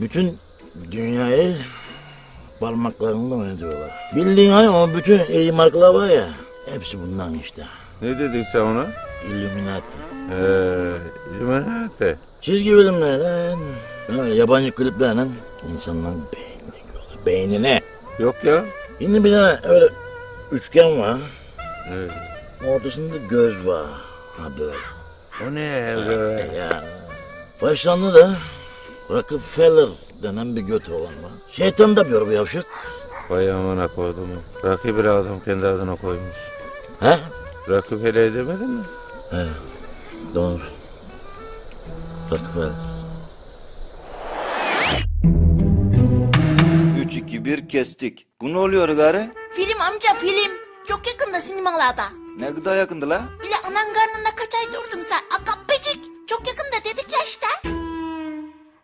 Bütün dünyayı parmaklarında oynatıyorlar. Bildiğin hani o bütün iyi markalar var ya. Hepsi bundan işte. Ne dedin sen ona? Illuminati. Ee, Illuminati. Çizgi filmlerle, yabancı kliplerle insanların beynine giriyorlar. Beynine. Yok ya. Şimdi bir tane öyle üçgen var. Evet. Ortasında göz var. Ha böyle. O ne öyle? Ya. Başlandı da Rockefeller denen bir göt olan var. Şeytan da yapıyor bu yavşak. Vay amına koydum. Rakı bir adam kendi adına koymuş. He? Rakı feleği demedin mi? He. Doğru. Rockefeller. 3, 2, 1 kestik. Bu ne oluyor gari? Film amca film. Çok yakında sinemalarda. Ne kadar yakındı la? Bile anan karnında kaç ay durdun sen? Akapecik.